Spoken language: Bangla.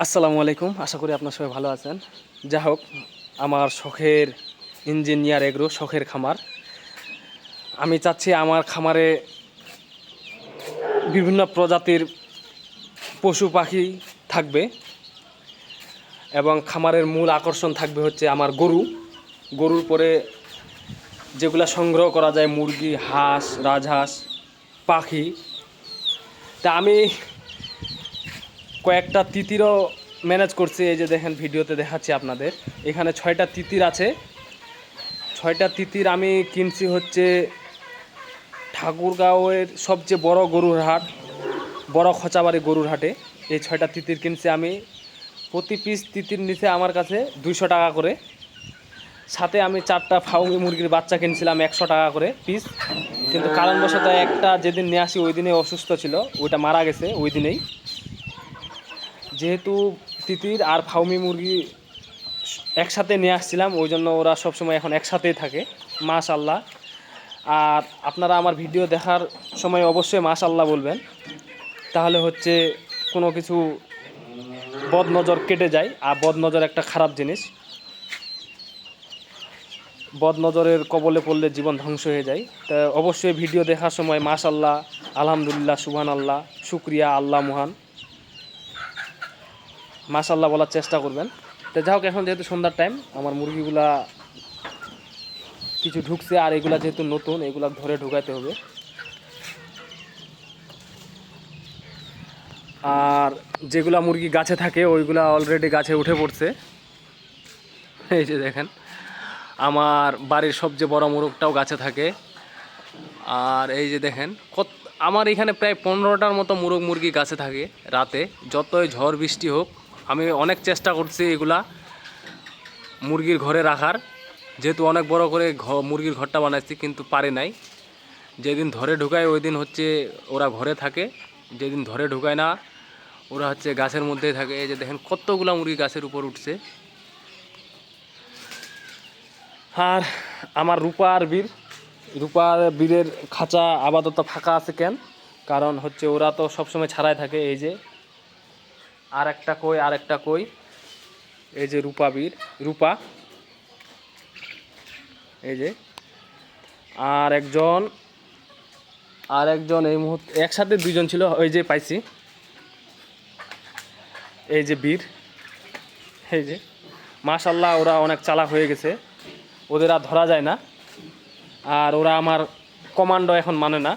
আসসালামু আলাইকুম, আশা করি আপনার সবাই ভালো আছেন। যা হোক, আমার শখের ইঞ্জিনিয়ার এগ্রো শখের খামার। আমি চাচ্ছি আমার খামারে বিভিন্ন প্রজাতির পশু পাখি থাকবে এবং খামারের মূল আকর্ষণ থাকবে হচ্ছে আমার গরু। গরুর পরে যেগুলা সংগ্রহ করা যায়, মুরগি, হাঁস, রাজহাঁস, পাখি। তা আমি কয়েকটা তিতিরও ম্যানেজ করছি, এই যে দেখেন ভিডিওতে দেখাচ্ছি আপনাদের। এখানে ছয়টা তিতির আছে। ছয়টা তিতির আমি কিনছি হচ্ছে ঠাকুরগাঁওয়ের সবচেয়ে বড় গরুর হাট, বড় খচাবাড়ি গরুর হাটে। এই ছয়টা তিতির কিনছি আমি। প্রতি পিস তিতির নিচে আমার কাছে দুইশো টাকা করে। সাথে আমি চারটা ফাউমি মুরগির বাচ্চা কিনছিলাম একশো টাকা করে পিস কিন্তু কারণবশত একটা যেদিন নিয়ে আসি, ওই দিনে অসুস্থ ছিল, ওইটা মারা গেছে ওই দিনেই। যেহেতু তিতির আর ফাউমি মুরগি একসাথে নিয়ে আসছিলাম, ওই জন্য ওরা সবসময় এখন একসাথেই থাকে মাশ আল্লাহ আর আপনারা আমার ভিডিও দেখার সময় অবশ্যই মাশ আল্লাহ বলবেন। তাহলে হচ্ছে কোনো কিছু বদনজর কেটে যায়, আর বদনজর একটা খারাপ জিনিস। বদনজরের কবলে পড়লে জীবন ধ্বংস হয়ে যায়। তা অবশ্যই ভিডিও দেখার সময় মাশ আল্লাহ আলহামদুলিল্লাহ সুবহান আল্লাহ শুক্রিয়া, আল্লাহ মহান। মাশাল্লাহ বলার চেষ্টা করবেন। তো যাই হোক, এখন যেহেতু সন্ধ্যার টাইম আমার মুরগিগুলা কিছু ঢুকছে আর এগুলা যেহেতু নতুন, এগুলা ধরে ঢুকাইতে হবে। আর যেগুলা মুরগি গাছে থাকে, ওইগুলা অলরেডি গাছে উঠে পড়ছে। এই যে দেখেন, আমার বাড়ির সবচেয়ে বড় মুরগটাও গাছে থাকে। আর এই যে দেখেন, কত, আমার এখানে প্রায় পনেরোটার মতো মুরগ মুরগি গাছে থাকে রাতে। যতই ঝড় বৃষ্টি হোক আমি অনেক চেষ্টা করছি এগুলা মুরগির ঘরে রাখার। যেহেতু অনেক বড় করে মুরগির ঘরটা বানাচ্ছি কিন্তু পারে নাই। যেদিন ধরে ঢুকায় ওই দিন হচ্ছে ওরা ঘরে থাকে। যেদিন ধরে ঢুকায় না, ওরা হচ্ছে গাছের মধ্যেই থাকে। এই যে দেখেন কতগুলা মুরগি গাছের উপর উঠছে। আর আমার রূপা আর বীর। রূপা আর বীরের খাঁচা আপাতত ফাঁকা আছে কেন? কারণ হচ্ছে ওরা তো সবসময় ছাড়াই থাকে, এই যে আর একটা কই আর একটা কই? এই যে রূপা বীর, রূপা। এই যে। আর একজন আর একজন এই মুহূর্তে, একসাথে দুইজন ছিল, ওই যে পাইছি। এই যে বীর। এই যে। মাশাল্লাহ ওরা অনেক চালা হয়ে গেছে। ওদের আর ধরা যায় না। আর ওরা আমার কমান্ডো এখন মানে না।